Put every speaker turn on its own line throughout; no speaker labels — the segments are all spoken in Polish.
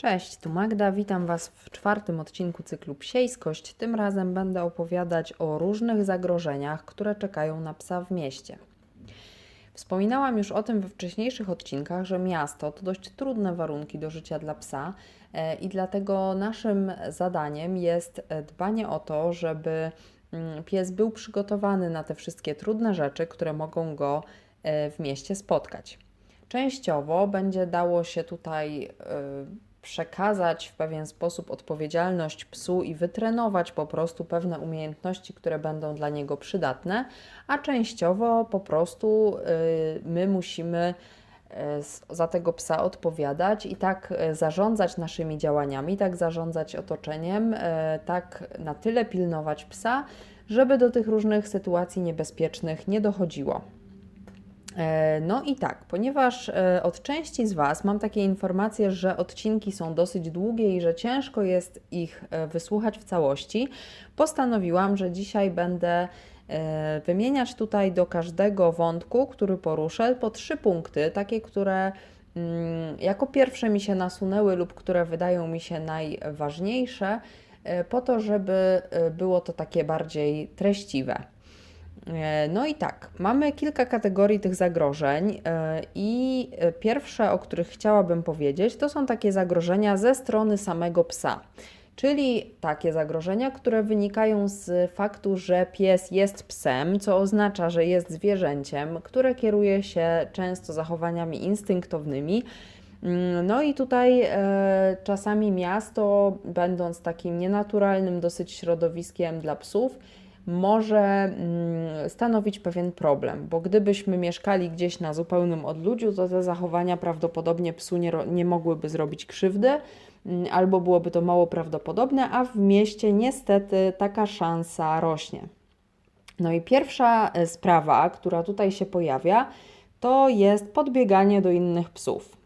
Cześć, tu Magda, witam Was w czwartym odcinku cyklu Psiejskość. Tym razem będę opowiadać o różnych zagrożeniach, które czekają na psa w mieście. Wspominałam już o tym we wcześniejszych odcinkach, że miasto to dość trudne warunki do życia dla psa e, i dlatego naszym zadaniem jest e, dbanie o to, żeby mm, pies był przygotowany na te wszystkie trudne rzeczy, które mogą go e, w mieście spotkać. Częściowo będzie dało się tutaj przekazać w pewien sposób odpowiedzialność psu i wytrenować po prostu pewne umiejętności, które będą dla niego przydatne, a częściowo po prostu y, my musimy y, za tego psa odpowiadać i tak y, zarządzać naszymi działaniami, tak zarządzać otoczeniem, tak na tyle pilnować psa, żeby do tych różnych sytuacji niebezpiecznych nie dochodziło. E, No i tak, ponieważ e, od części z Was mam takie informacje, że odcinki są dosyć długie i że ciężko jest ich e, wysłuchać w całości, postanowiłam, że dzisiaj będę wymieniać tutaj do każdego wątku, który poruszę, po trzy punkty, takie, które mm, jako pierwsze mi się nasunęły lub które wydają mi się najważniejsze, po to, żeby było to takie bardziej treściwe. E, No i tak, mamy kilka kategorii tych zagrożeń, e, i pierwsze, o których chciałabym powiedzieć, to są takie zagrożenia ze strony samego psa. Czyli takie zagrożenia, które wynikają z faktu, że pies jest psem, co oznacza, że jest zwierzęciem, które kieruje się często zachowaniami instynktownymi. Mm, No i tutaj e, czasami miasto, będąc takim nienaturalnym dosyć środowiskiem dla psów, może mm, stanowić pewien problem, bo gdybyśmy mieszkali gdzieś na zupełnym odludziu, to te zachowania prawdopodobnie psu nie, nie mogłyby zrobić krzywdy, mm, albo byłoby to mało prawdopodobne, a w mieście niestety taka szansa rośnie. No i pierwsza e, sprawa, która tutaj się pojawia, to jest podbieganie do innych psów.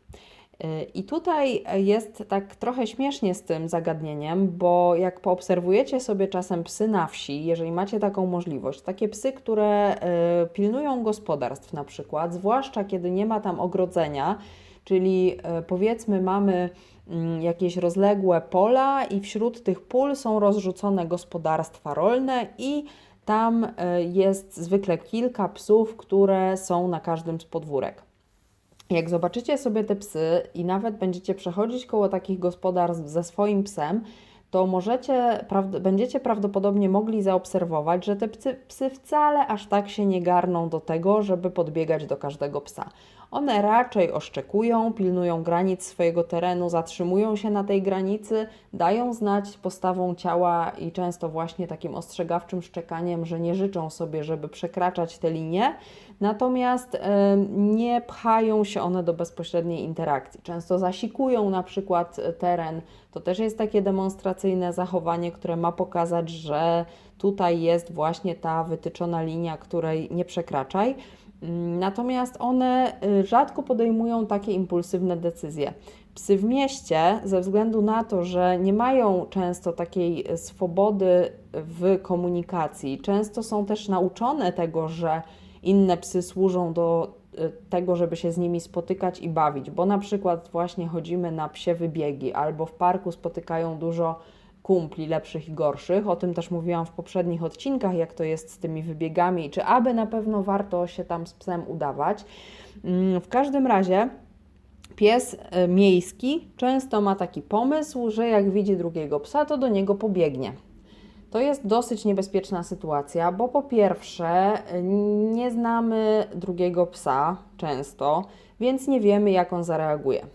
Y, I tutaj jest tak trochę śmiesznie z tym zagadnieniem, bo jak poobserwujecie sobie czasem psy na wsi, jeżeli macie taką możliwość, takie psy, które y, pilnują gospodarstw na przykład, zwłaszcza kiedy nie ma tam ogrodzenia, czyli y, powiedzmy mamy mm, jakieś rozległe pola i wśród tych pól są rozrzucone gospodarstwa rolne i tam jest zwykle kilka psów, które są na każdym z podwórek. Jak zobaczycie sobie te psy i nawet będziecie przechodzić koło takich gospodarstw ze swoim psem, to możecie, będziecie prawdopodobnie mogli zaobserwować, że te psy, psy wcale aż tak się nie garną do tego, żeby podbiegać do każdego psa. One raczej oszczekują, pilnują granic swojego terenu, zatrzymują się na tej granicy, dają znać postawą ciała i często właśnie takim ostrzegawczym szczekaniem, że nie życzą sobie, żeby przekraczać te linie. Natomiast em, nie pchają się one do bezpośredniej interakcji. Często zasikują na przykład e, teren. To też jest takie demonstracyjne zachowanie, które ma pokazać, że tutaj jest właśnie ta wytyczona linia, której nie przekraczaj. Natomiast one y, rzadko podejmują takie impulsywne decyzje. Psy w mieście, ze względu na to, że nie mają często takiej y, swobody w komunikacji, często są też nauczone tego, że inne psy służą do y, tego, żeby się z nimi spotykać i bawić, bo na przykład właśnie chodzimy na psie wybiegi albo w parku spotykają dużo kumpli lepszych i gorszych. O tym też mówiłam w poprzednich odcinkach, jak to jest z tymi wybiegami, czy aby na pewno warto się tam z psem udawać. Mm, W każdym razie pies e, miejski często ma taki pomysł, że jak widzi drugiego psa, to do niego pobiegnie. To jest dosyć niebezpieczna sytuacja, bo po pierwsze y, nie znamy drugiego psa często, więc nie wiemy, jak on zareaguje.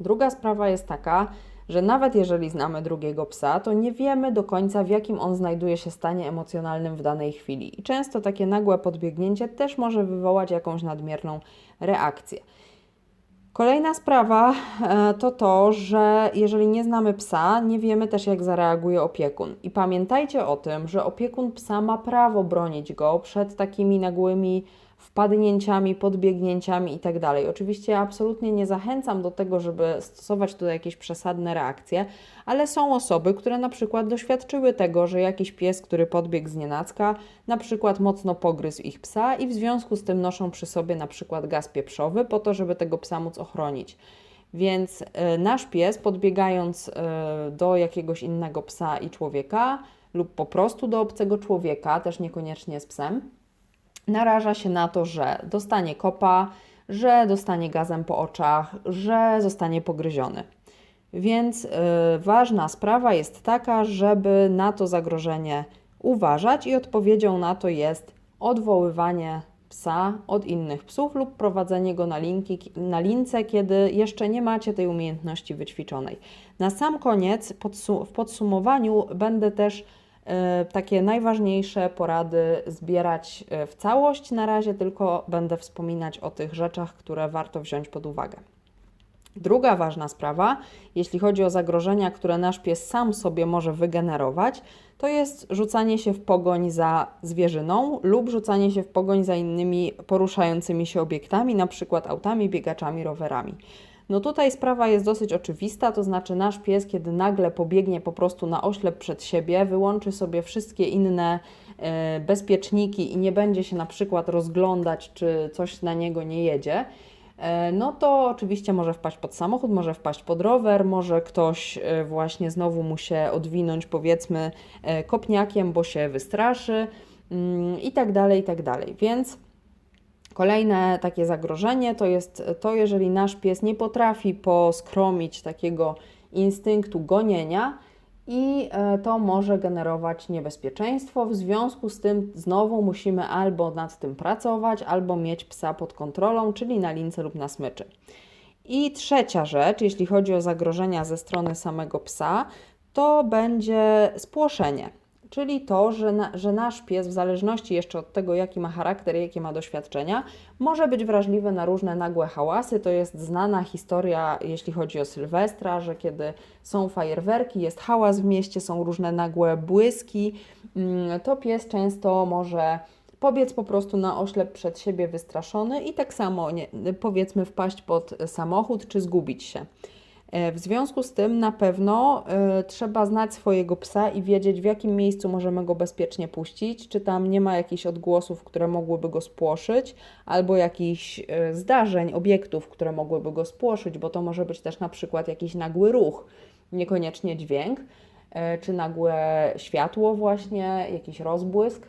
Druga sprawa jest taka, że nawet jeżeli znamy drugiego psa, to nie wiemy do końca, w jakim on znajduje się stanie emocjonalnym w danej chwili. I często takie nagłe podbiegnięcie też może wywołać jakąś nadmierną reakcję. Kolejna sprawa e, to to, że jeżeli nie znamy psa, nie wiemy też, jak zareaguje opiekun. I pamiętajcie o tym, że opiekun psa ma prawo bronić go przed takimi nagłymi wpadnięciami, podbiegnięciami itd. Oczywiście ja absolutnie nie zachęcam do tego, żeby stosować tutaj jakieś przesadne reakcje, ale są osoby, które na przykład doświadczyły tego, że jakiś pies, który podbiegł z nienacka, na przykład mocno pogryzł ich psa i w związku z tym noszą przy sobie na przykład gaz pieprzowy po to, żeby tego psa móc ochronić. Więc e, nasz pies, podbiegając e, do jakiegoś innego psa i człowieka, lub po prostu do obcego człowieka, też niekoniecznie z psem, naraża się na to, że dostanie kopa, że dostanie gazem po oczach, że zostanie pogryziony. Więc y, ważna sprawa jest taka, żeby na to zagrożenie uważać, i odpowiedzią na to jest odwoływanie psa od innych psów lub prowadzenie go na, linki, na lince, kiedy jeszcze nie macie tej umiejętności wyćwiczonej. Na sam koniec, podsu w podsumowaniu, będę też takie najważniejsze porady zbierać y, w całość. Na razie tylko będę wspominać o tych rzeczach, które warto wziąć pod uwagę. Druga ważna sprawa, jeśli chodzi o zagrożenia, które nasz pies sam sobie może wygenerować, to jest rzucanie się w pogoń za zwierzyną lub rzucanie się w pogoń za innymi poruszającymi się obiektami, na przykład autami, biegaczami, rowerami. No tutaj sprawa jest dosyć oczywista, to znaczy nasz pies, kiedy nagle pobiegnie po prostu na oślep przed siebie, wyłączy sobie wszystkie inne e, bezpieczniki i nie będzie się na przykład rozglądać, czy coś na niego nie jedzie, E, no to oczywiście może wpaść pod samochód, może wpaść pod rower, może ktoś e, właśnie znowu mu się odwinąć, powiedzmy, kopniakiem, bo się wystraszy mm, i tak dalej, i tak dalej. Więc kolejne takie zagrożenie to jest to, jeżeli nasz pies nie potrafi poskromić takiego instynktu gonienia, i e, to może generować niebezpieczeństwo. W związku z tym znowu musimy albo nad tym pracować, albo mieć psa pod kontrolą, czyli na lince lub na smyczy. I trzecia rzecz, jeśli chodzi o zagrożenia ze strony samego psa, to będzie spłoszenie czyli to, że, na, że nasz pies, w zależności jeszcze od tego, jaki ma charakter, jakie ma doświadczenia, może być wrażliwy na różne nagłe hałasy. To jest znana historia, jeśli chodzi o Sylwestra, że kiedy są fajerwerki, jest hałas w mieście, są różne nagłe błyski, mm, to pies często może pobiec po prostu na oślep przed siebie wystraszony i tak samo nie, powiedzmy wpaść pod samochód czy zgubić się. E, w związku z tym na pewno y, trzeba znać swojego psa i wiedzieć, w jakim miejscu możemy go bezpiecznie puścić, czy tam nie ma jakichś odgłosów, które mogłyby go spłoszyć, albo jakichś y, zdarzeń, obiektów, które mogłyby go spłoszyć, bo to może być też na przykład jakiś nagły ruch, niekoniecznie dźwięk, czy nagłe światło, właśnie, jakiś rozbłysk.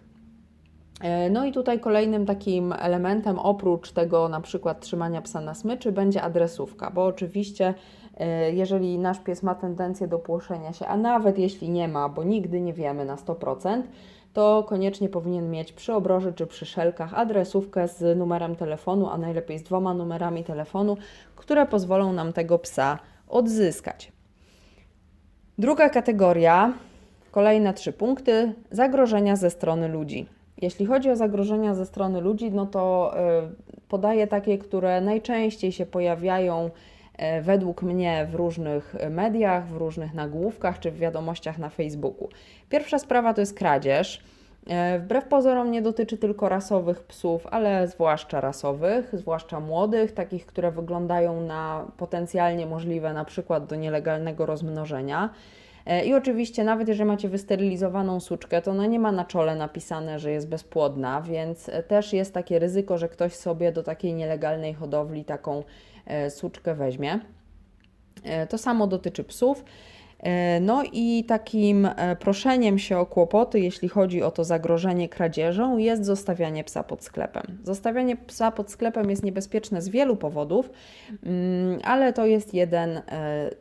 No i tutaj kolejnym takim elementem oprócz tego na przykład trzymania psa na smyczy będzie adresówka, bo oczywiście E, jeżeli nasz pies ma tendencję do płoszenia się, a nawet jeśli nie ma, bo nigdy nie wiemy na 100%, to koniecznie powinien mieć przy obroży czy przy szelkach adresówkę z numerem telefonu, a najlepiej z dwoma numerami telefonu, które pozwolą nam tego psa odzyskać. Druga kategoria, kolejne trzy punkty, zagrożenia ze strony ludzi. Jeśli chodzi o zagrożenia ze strony ludzi, no to yy, podaję takie, które najczęściej się pojawiają E, według mnie w różnych mediach, w różnych nagłówkach czy w wiadomościach na Facebooku. Pierwsza sprawa to jest kradzież. E, wbrew pozorom nie dotyczy tylko rasowych psów, ale zwłaszcza rasowych, zwłaszcza młodych, takich, które wyglądają na potencjalnie możliwe na przykład do nielegalnego rozmnożenia. E, I oczywiście, nawet jeżeli macie wysterylizowaną suczkę, to ona nie ma na czole napisane, że jest bezpłodna, więc też jest takie ryzyko, że ktoś sobie do takiej nielegalnej hodowli taką E, suczkę weźmie. E, to samo dotyczy psów. E, no i takim proszeniem się o kłopoty, jeśli chodzi o to zagrożenie kradzieżą, jest zostawianie psa pod sklepem. Zostawianie psa pod sklepem jest niebezpieczne z wielu powodów, mm, ale to jest jeden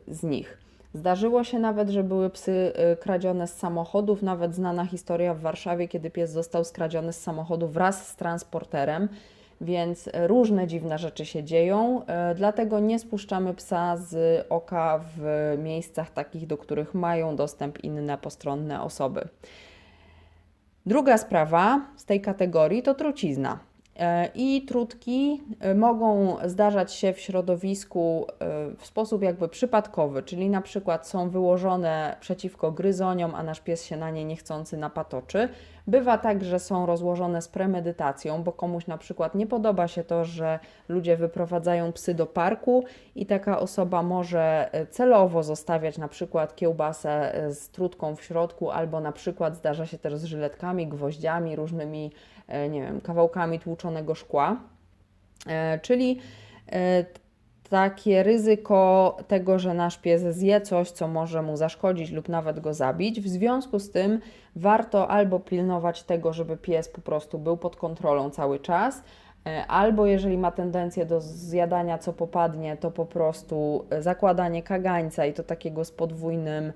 z nich. Zdarzyło się nawet, że były psy kradzione z samochodów, nawet znana historia w Warszawie, kiedy pies został skradziony z samochodu wraz z transporterem więc różne dziwne rzeczy się dzieją, e, dlatego nie spuszczamy psa z oka w miejscach takich, do których mają dostęp inne postronne osoby. Druga sprawa z tej kategorii to trucizna. E, I trutki e, mogą zdarzać się w środowisku w sposób jakby przypadkowy, czyli na przykład są wyłożone przeciwko gryzoniom, a nasz pies się na nie niechcący napatoczy, Bywa tak, że są rozłożone z premedytacją, bo komuś na przykład nie podoba się to, że ludzie wyprowadzają psy do parku i taka osoba może e, celowo zostawiać na przykład kiełbasę e, z trutką w środku, albo na przykład zdarza się też z żyletkami, gwoździami, różnymi, e, nie wiem, kawałkami tłuczonego szkła. Czyli takie ryzyko tego, że nasz pies zje coś, co może mu zaszkodzić lub nawet go zabić. W związku z tym warto albo pilnować tego, żeby pies po prostu był pod kontrolą cały czas, e, albo jeżeli ma tendencję do zjadania co popadnie, to po prostu zakładanie kagańca i to takiego z podwójnym,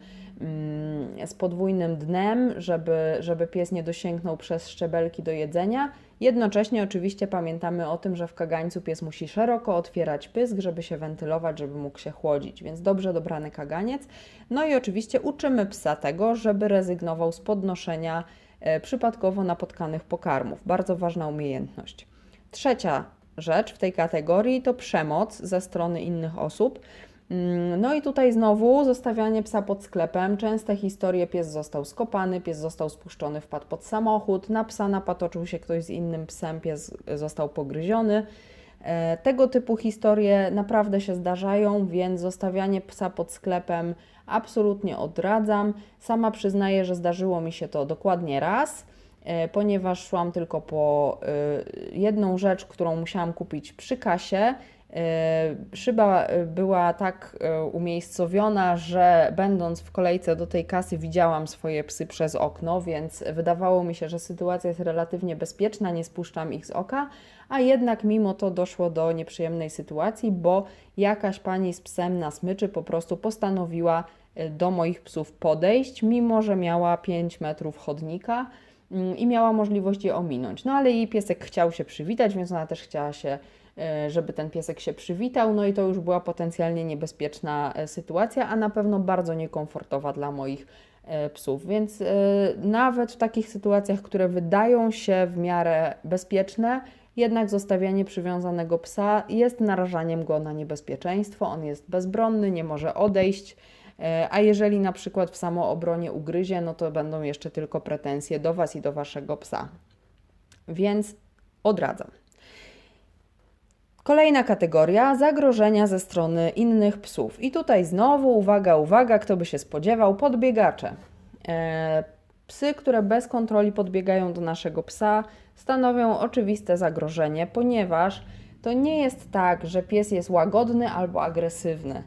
z podwójnym dnem, żeby, żeby pies nie dosięgnął przez szczebelki do jedzenia. Jednocześnie oczywiście pamiętamy o tym, że w kagańcu pies musi szeroko otwierać pysk, żeby się wentylować, żeby mógł się chłodzić, więc dobrze dobrany kaganiec. No i oczywiście uczymy psa tego, żeby rezygnował z podnoszenia e, przypadkowo napotkanych pokarmów. Bardzo ważna umiejętność. Trzecia rzecz w tej kategorii to przemoc ze strony innych osób. Mm, No i tutaj znowu zostawianie psa pod sklepem. Częste historie, pies został skopany, pies został spuszczony, wpadł pod samochód, na psa napatoczył się ktoś z innym psem, pies został pogryziony. E, Tego typu historie naprawdę się zdarzają, więc zostawianie psa pod sklepem absolutnie odradzam. Sama przyznaję, że zdarzyło mi się to dokładnie raz, e, ponieważ szłam tylko po e, jedną rzecz, którą musiałam kupić przy kasie. E, Szyba e, była tak e, umiejscowiona, że będąc w kolejce do tej kasy widziałam swoje psy przez okno, więc wydawało mi się, że sytuacja jest relatywnie bezpieczna, nie spuszczam ich z oka, a jednak mimo to doszło do nieprzyjemnej sytuacji, bo jakaś pani z psem na smyczy po prostu postanowiła do moich psów podejść, mimo że miała 5 metrów chodnika mm, i miała możliwość je ominąć. No ale jej piesek chciał się przywitać, więc ona też chciała się żeby ten piesek się przywitał, no i to już była potencjalnie niebezpieczna e, sytuacja, a na pewno bardzo niekomfortowa dla moich e, psów. Więc e, nawet w takich sytuacjach, które wydają się w miarę bezpieczne, jednak zostawianie przywiązanego psa jest narażaniem go na niebezpieczeństwo. On jest bezbronny, nie może odejść. E, A jeżeli na przykład w samoobronie ugryzie, no to będą jeszcze tylko pretensje do Was i do Waszego psa. Więc odradzam. Kolejna kategoria zagrożenia ze strony innych psów. I tutaj znowu uwaga, uwaga, kto by się spodziewał, podbiegacze. E, psy, które bez kontroli podbiegają do naszego psa, stanowią oczywiste zagrożenie, ponieważ to nie jest tak, że pies jest łagodny albo agresywny.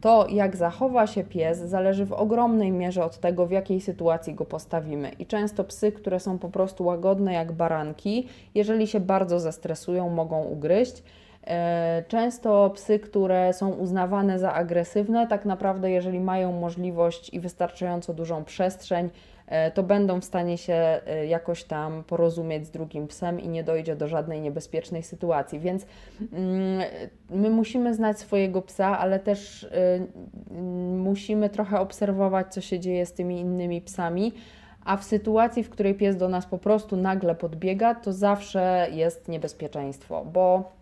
To, jak zachowa się pies, zależy w ogromnej mierze od tego, w jakiej sytuacji go postawimy. I często psy, które są po prostu łagodne jak baranki, jeżeli się bardzo zestresują, mogą ugryźć. E, Często psy, które są uznawane za agresywne, tak naprawdę, jeżeli mają możliwość i wystarczająco dużą przestrzeń, e, to będą w stanie się e, jakoś tam porozumieć z drugim psem i nie dojdzie do żadnej niebezpiecznej sytuacji. Więc mm, my musimy znać swojego psa, ale też mm, musimy trochę obserwować, co się dzieje z tymi innymi psami. A w sytuacji, w której pies do nas po prostu nagle podbiega, to zawsze jest niebezpieczeństwo, bo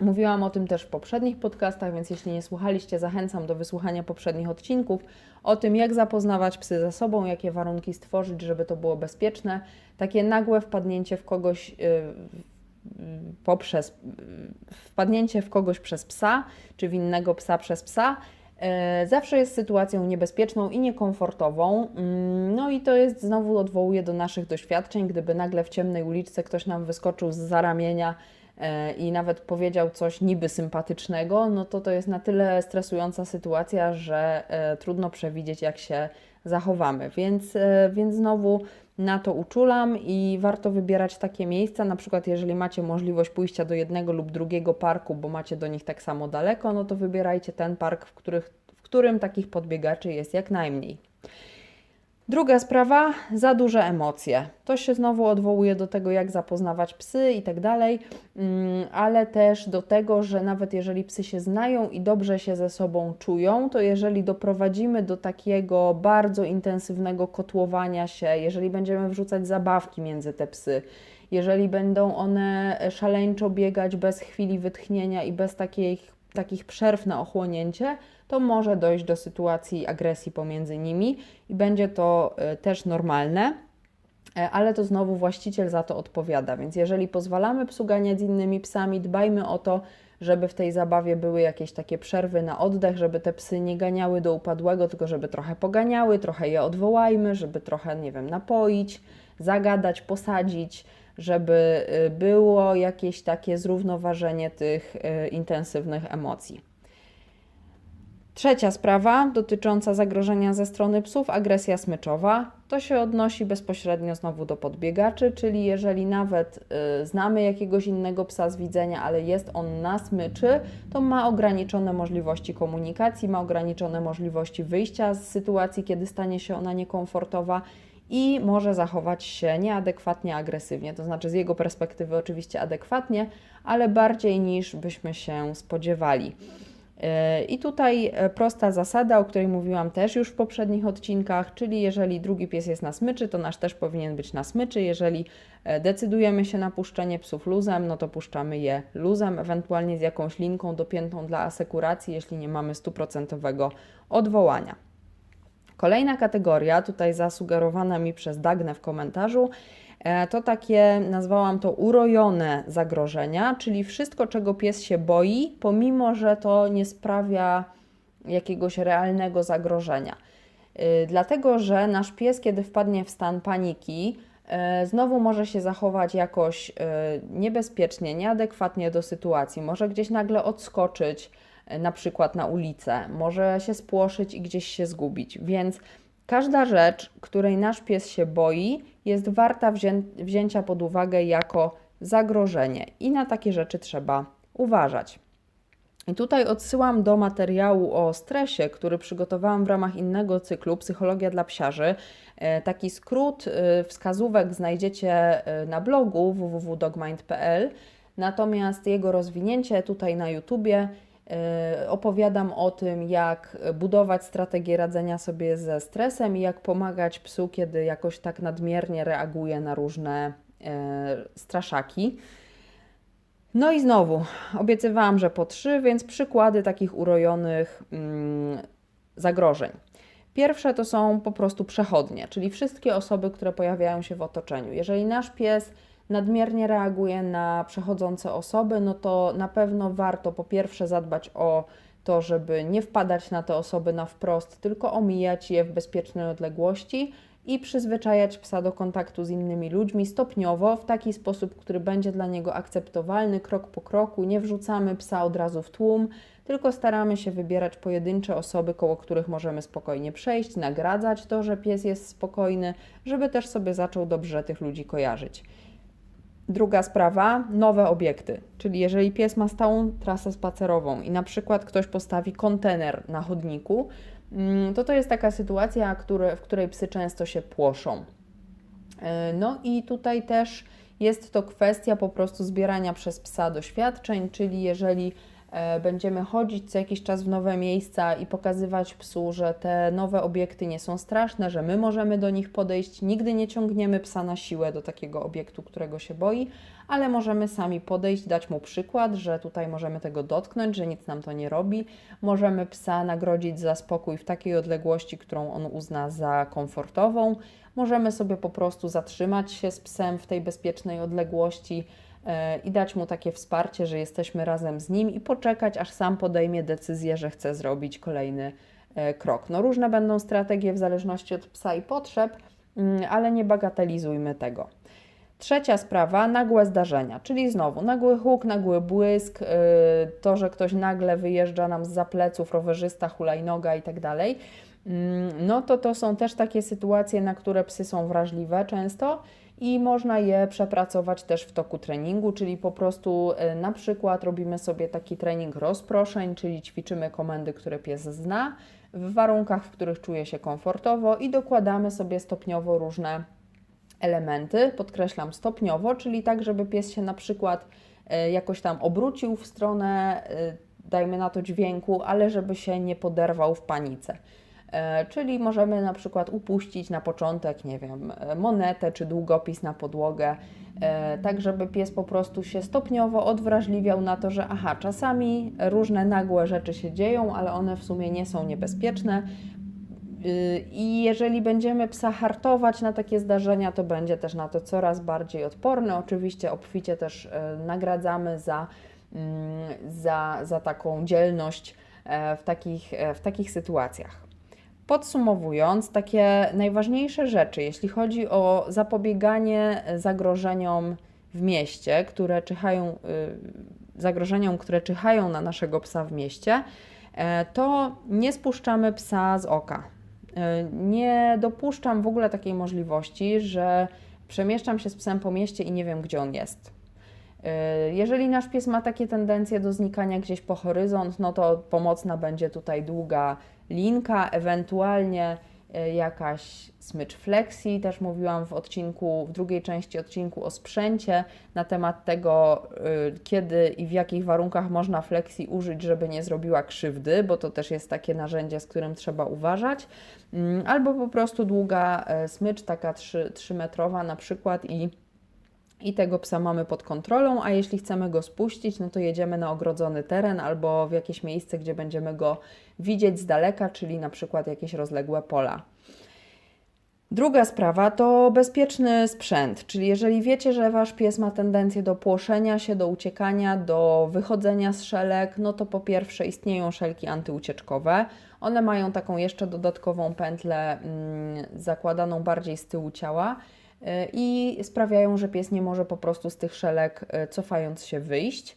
Mówiłam o tym też w poprzednich podcastach, więc jeśli nie słuchaliście, zachęcam do wysłuchania poprzednich odcinków o tym, jak zapoznawać psy ze sobą, jakie warunki stworzyć, żeby to było bezpieczne. Takie nagłe wpadnięcie w kogoś yy, poprzez yy, wpadnięcie w kogoś przez psa, czy w innego psa przez psa. yy, Zawsze jest sytuacją niebezpieczną i niekomfortową. Mm, No i to jest znowu odwołuje do naszych doświadczeń, gdyby nagle w ciemnej uliczce ktoś nam wyskoczył z za ramienia i nawet powiedział coś niby sympatycznego, no to to jest na tyle stresująca sytuacja, że e, trudno przewidzieć, jak się zachowamy. Więc, e, więc znowu na to uczulam i warto wybierać takie miejsca, na przykład jeżeli macie możliwość pójścia do jednego lub drugiego parku, bo macie do nich tak samo daleko, no to wybierajcie ten park, w, których, w którym takich podbiegaczy jest jak najmniej. Druga sprawa, za duże emocje. To się znowu odwołuje do tego, jak zapoznawać psy i tak dalej, mm, ale też do tego, że nawet jeżeli psy się znają i dobrze się ze sobą czują, to jeżeli doprowadzimy do takiego bardzo intensywnego kotłowania się, jeżeli będziemy wrzucać zabawki między te psy, jeżeli będą one szaleńczo biegać bez chwili wytchnienia i bez takich, takich przerw na ochłonięcie, to może dojść do sytuacji agresji pomiędzy nimi i będzie to e, też normalne. E, Ale to znowu właściciel za to odpowiada, więc jeżeli pozwalamy psu ganiać z innymi psami, dbajmy o to, żeby w tej zabawie były jakieś takie przerwy na oddech, żeby te psy nie ganiały do upadłego, tylko żeby trochę poganiały, trochę je odwołajmy, żeby trochę, nie wiem, napoić, zagadać, posadzić, żeby y, było jakieś takie zrównoważenie tych intensywnych emocji. Trzecia sprawa dotycząca zagrożenia ze strony psów, agresja smyczowa. To się odnosi bezpośrednio znowu do podbiegaczy, czyli jeżeli nawet y, znamy jakiegoś innego psa z widzenia, ale jest on na smyczy, to ma ograniczone możliwości komunikacji, ma ograniczone możliwości wyjścia z sytuacji, kiedy stanie się ona niekomfortowa i może zachować się nieadekwatnie agresywnie, to znaczy z jego perspektywy oczywiście adekwatnie, ale bardziej niż byśmy się spodziewali. I tutaj e, prosta zasada, o której mówiłam też już w poprzednich odcinkach, czyli jeżeli drugi pies jest na smyczy, to nasz też powinien być na smyczy. Jeżeli e, decydujemy się na puszczenie psów luzem, no to puszczamy je luzem, ewentualnie z jakąś linką dopiętą dla asekuracji, jeśli nie mamy stuprocentowego odwołania. Kolejna kategoria, tutaj zasugerowana mi przez Dagnę w komentarzu, E, to takie, nazwałam to urojone zagrożenia, czyli wszystko, czego pies się boi, pomimo że to nie sprawia jakiegoś realnego zagrożenia. E, dlatego, że nasz pies, kiedy wpadnie w stan paniki, e, znowu może się zachować jakoś niebezpiecznie, nieadekwatnie do sytuacji, może gdzieś nagle odskoczyć, na przykład na ulicę, może się spłoszyć i gdzieś się zgubić. Więc każda rzecz, której nasz pies się boi, jest warta wzię wzięcia pod uwagę jako zagrożenie i na takie rzeczy trzeba uważać. I tutaj odsyłam do materiału o stresie, który przygotowałam w ramach innego cyklu Psychologia dla psiarzy. E, taki skrót e, wskazówek znajdziecie e, na blogu www.dogmind.pl, natomiast jego rozwinięcie tutaj na YouTubie opowiadam o tym, jak budować strategię radzenia sobie ze stresem i jak pomagać psu, kiedy jakoś tak nadmiernie reaguje na różne straszaki. No i znowu, obiecywałam, że po trzy, więc przykłady takich urojonych mm, zagrożeń. Pierwsze to są po prostu przechodnie, czyli wszystkie osoby, które pojawiają się w otoczeniu. Jeżeli nasz pies nadmiernie reaguje na przechodzące osoby, no to na pewno warto po pierwsze zadbać o to, żeby nie wpadać na te osoby na wprost, tylko omijać je w bezpiecznej odległości i przyzwyczajać psa do kontaktu z innymi ludźmi stopniowo, w taki sposób, który będzie dla niego akceptowalny, krok po kroku. Nie wrzucamy psa od razu w tłum, tylko staramy się wybierać pojedyncze osoby, koło których możemy spokojnie przejść, nagradzać to, że pies jest spokojny, żeby też sobie zaczął dobrze tych ludzi kojarzyć. Druga sprawa, nowe obiekty, czyli jeżeli pies ma stałą trasę spacerową i na przykład ktoś postawi kontener na chodniku, Mm, to to jest taka sytuacja, w której psy często się płoszą. E, no i tutaj też jest to kwestia po prostu zbierania przez psa doświadczeń, czyli jeżeli będziemy chodzić co jakiś czas w nowe miejsca i pokazywać psu, że te nowe obiekty nie są straszne, że my możemy do nich podejść. Nigdy nie ciągniemy psa na siłę do takiego obiektu, którego się boi, ale możemy sami podejść, dać mu przykład, że tutaj możemy tego dotknąć, że nic nam to nie robi. Możemy psa nagrodzić za spokój w takiej odległości, którą on uzna za komfortową. Możemy sobie po prostu zatrzymać się z psem w tej bezpiecznej odległości e, i dać mu takie wsparcie, że jesteśmy razem z nim i poczekać, aż sam podejmie decyzję, że chce zrobić kolejny e, krok. No różne będą strategie w zależności od psa i potrzeb, mm, ale nie bagatelizujmy tego. Trzecia sprawa, nagłe zdarzenia, czyli znowu nagły huk, nagły błysk, yy, to, że ktoś nagle wyjeżdża nam z zapleców, rowerzysta, hulajnoga tak dalej. Mm, no to to są też takie sytuacje, na które psy są wrażliwe często i można je przepracować też w toku treningu, czyli po prostu yy, na przykład robimy sobie taki trening rozproszeń, czyli ćwiczymy komendy, które pies zna w warunkach, w których czuje się komfortowo i dokładamy sobie stopniowo różne elementy, podkreślam stopniowo, czyli tak, żeby pies się na przykład e, jakoś tam obrócił w stronę, e, dajmy na to dźwięku, ale żeby się nie poderwał w panice. E, czyli możemy na przykład upuścić na początek, nie wiem, monetę czy długopis na podłogę, tak żeby pies po prostu się stopniowo odwrażliwiał na to, że aha, czasami różne nagłe rzeczy się dzieją, ale one w sumie nie są niebezpieczne, I jeżeli będziemy psa hartować na takie zdarzenia, to będzie też na to coraz bardziej odporny. Oczywiście obficie też nagradzamy za, mm, za, za taką dzielność e, w takich, e, w takich sytuacjach. Podsumowując, takie najważniejsze rzeczy, jeśli chodzi o zapobieganie zagrożeniom w mieście, które czyhają, y, zagrożeniom, które czyhają na naszego psa w mieście, e, to nie spuszczamy psa z oka. E, nie dopuszczam w ogóle takiej możliwości, że przemieszczam się z psem po mieście i nie wiem, gdzie on jest. E, jeżeli nasz pies ma takie tendencje do znikania gdzieś po horyzont, no to pomocna będzie tutaj długa linka, ewentualnie e, jakaś smycz flexi. Też mówiłam w odcinku, w drugiej części odcinku o sprzęcie na temat tego, e, kiedy i w jakich warunkach można flexi użyć, żeby nie zrobiła krzywdy, bo to też jest takie narzędzie, z którym trzeba uważać. Mm, albo po prostu długa smycz, taka 3-metrowa na przykład i i tego psa mamy pod kontrolą, a jeśli chcemy go spuścić, no to jedziemy na ogrodzony teren albo w jakieś miejsce, gdzie będziemy go widzieć z daleka, czyli na przykład jakieś rozległe pola. Druga sprawa to bezpieczny sprzęt, czyli jeżeli wiecie, że wasz pies ma tendencję do płoszenia się, do uciekania, do wychodzenia z szelek, no to po pierwsze istnieją szelki antyucieczkowe. One mają taką jeszcze dodatkową pętlę mm, zakładaną bardziej z tyłu ciała i sprawiają, że pies nie może po prostu z tych szelek e, cofając się wyjść.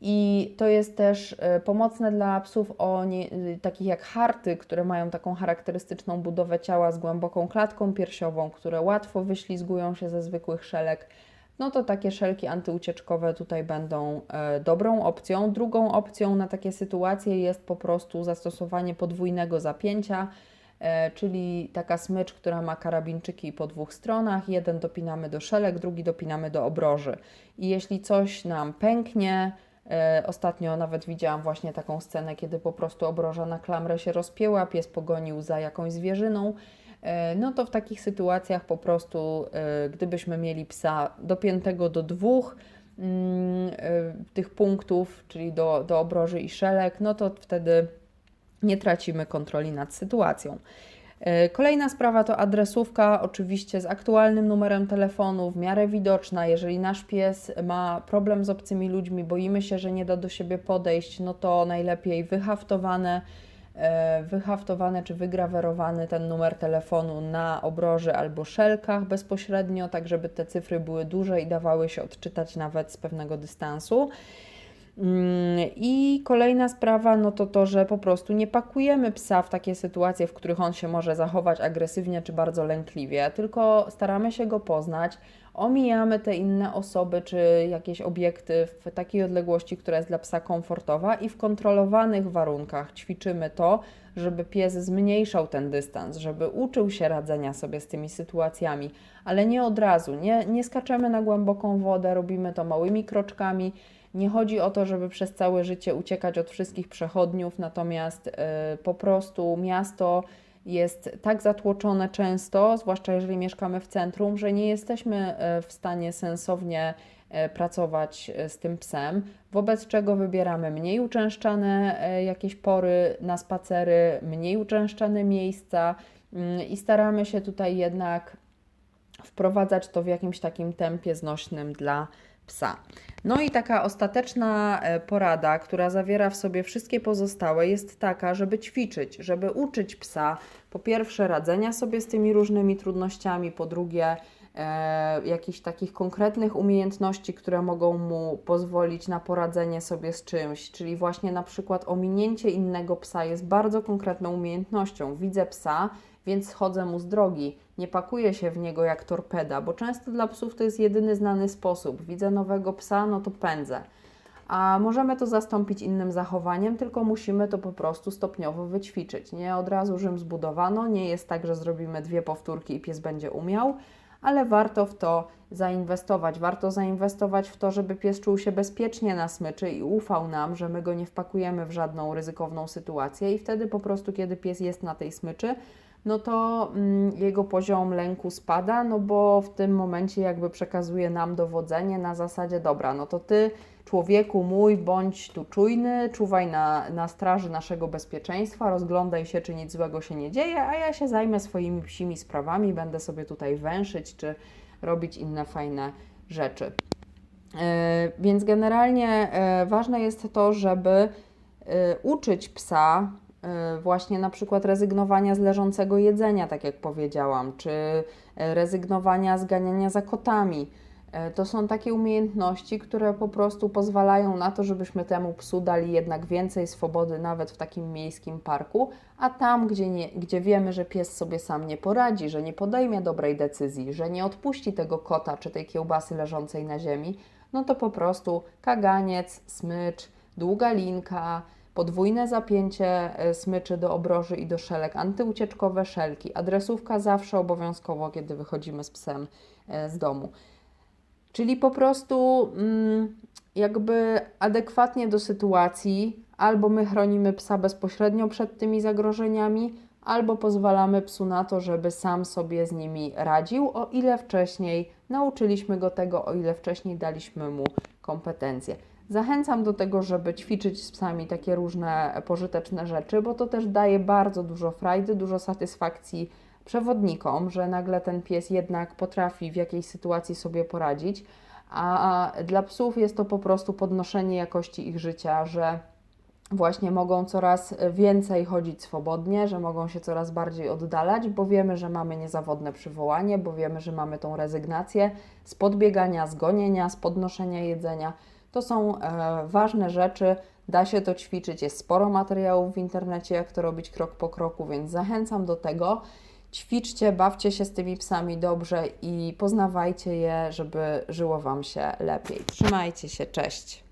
I to jest też e, pomocne dla psów o nie, e, takich jak harty, które mają taką charakterystyczną budowę ciała z głęboką klatką piersiową, które łatwo wyślizgują się ze zwykłych szelek. No to takie szelki antyucieczkowe tutaj będą e, dobrą opcją. Drugą opcją na takie sytuacje jest po prostu zastosowanie podwójnego zapięcia E, czyli taka smycz, która ma karabinczyki po dwóch stronach. Jeden dopinamy do szelek, drugi dopinamy do obroży. I jeśli coś nam pęknie, e, Ostatnio nawet widziałam właśnie taką scenę, kiedy po prostu obroża na klamrę się rozpięła, pies pogonił za jakąś zwierzyną. E, no to w takich sytuacjach po prostu, gdybyśmy mieli psa dopiętego do dwóch mm, tych punktów, czyli do, do obroży i szelek, no to wtedy nie tracimy kontroli nad sytuacją. E, kolejna sprawa to adresówka, oczywiście z aktualnym numerem telefonu, w miarę widoczna. Jeżeli nasz pies ma problem z obcymi ludźmi, boimy się, że nie da do siebie podejść, no to najlepiej wyhaftowane, e, wyhaftowany czy wygrawerowany ten numer telefonu na obroży albo szelkach bezpośrednio, tak żeby te cyfry były duże i dawały się odczytać nawet z pewnego dystansu. Mm, I kolejna sprawa, no to to, że po prostu nie pakujemy psa w takie sytuacje, w których on się może zachować agresywnie czy bardzo lękliwie, tylko staramy się go poznać, omijamy te inne osoby czy jakieś obiekty w takiej odległości, która jest dla psa komfortowa i w kontrolowanych warunkach ćwiczymy to, żeby pies zmniejszał ten dystans, żeby uczył się radzenia sobie z tymi sytuacjami, ale nie od razu, nie, nie skaczemy na głęboką wodę, robimy to małymi kroczkami nie chodzi o to, żeby przez całe życie uciekać od wszystkich przechodniów, natomiast y, po prostu miasto jest tak zatłoczone często, zwłaszcza jeżeli mieszkamy w centrum, że nie jesteśmy y, w stanie sensownie y, pracować z tym psem, wobec czego wybieramy mniej uczęszczane jakieś pory na spacery, mniej uczęszczane miejsca i staramy się tutaj jednak wprowadzać to w jakimś takim tempie znośnym dla psa. No i taka ostateczna e, porada, która zawiera w sobie wszystkie pozostałe, jest taka, żeby ćwiczyć, żeby uczyć psa po pierwsze radzenia sobie z tymi różnymi trudnościami, po drugie e, jakichś takich konkretnych umiejętności, które mogą mu pozwolić na poradzenie sobie z czymś, czyli właśnie na przykład ominięcie innego psa jest bardzo konkretną umiejętnością. Widzę psa, więc schodzę mu z drogi. Nie pakuję się w niego jak torpeda, bo często dla psów to jest jedyny znany sposób. Widzę nowego psa, no to pędzę. A możemy to zastąpić innym zachowaniem, tylko musimy to po prostu stopniowo wyćwiczyć. Nie od razu Rzym zbudowano, nie jest tak, że zrobimy dwie powtórki i pies będzie umiał, ale warto w to zainwestować. Warto zainwestować w to, żeby pies czuł się bezpiecznie na smyczy i ufał nam, że my go nie wpakujemy w żadną ryzykowną sytuację i wtedy po prostu, kiedy pies jest na tej smyczy, no to mm, jego poziom lęku spada, no bo w tym momencie jakby przekazuje nam dowodzenie na zasadzie, dobra, no to ty, człowieku mój, bądź tu czujny, czuwaj na, na straży naszego bezpieczeństwa, rozglądaj się, czy nic złego się nie dzieje, a ja się zajmę swoimi psimi sprawami, będę sobie tutaj węszyć, czy robić inne fajne rzeczy. Yy, więc generalnie yy, ważne jest to, żeby yy, uczyć psa właśnie na przykład rezygnowania z leżącego jedzenia, tak jak powiedziałam, czy y, rezygnowania z ganiania za kotami. E, To są takie umiejętności, które po prostu pozwalają na to, żebyśmy temu psu dali jednak więcej swobody, nawet w takim miejskim parku, a tam, gdzie, nie, gdzie wiemy, że pies sobie sam nie poradzi, że nie podejmie dobrej decyzji, że nie odpuści tego kota czy tej kiełbasy leżącej na ziemi, no to po prostu kaganiec, smycz, długa linka, podwójne zapięcie e, smyczy do obroży i do szelek, antyucieczkowe szelki, adresówka zawsze obowiązkowo, kiedy wychodzimy z psem e, z domu. Czyli po prostu mm, jakby adekwatnie do sytuacji, albo my chronimy psa bezpośrednio przed tymi zagrożeniami, albo pozwalamy psu na to, żeby sam sobie z nimi radził, o ile wcześniej nauczyliśmy go tego, o ile wcześniej daliśmy mu kompetencje. Zachęcam do tego, żeby ćwiczyć z psami takie różne pożyteczne rzeczy, bo to też daje bardzo dużo frajdy, dużo satysfakcji przewodnikom, że nagle ten pies jednak potrafi w jakiejś sytuacji sobie poradzić, a dla psów jest to po prostu podnoszenie jakości ich życia, że właśnie mogą coraz więcej chodzić swobodnie, że mogą się coraz bardziej oddalać, bo wiemy, że mamy niezawodne przywołanie, bo wiemy, że mamy tą rezygnację z podbiegania, z gonienia, z podnoszenia jedzenia. To są e, ważne rzeczy, da się to ćwiczyć, jest sporo materiałów w internecie, jak to robić krok po kroku, więc zachęcam do tego. Ćwiczcie, bawcie się z tymi psami dobrze i poznawajcie je, żeby żyło Wam się lepiej. Trzymajcie się, cześć!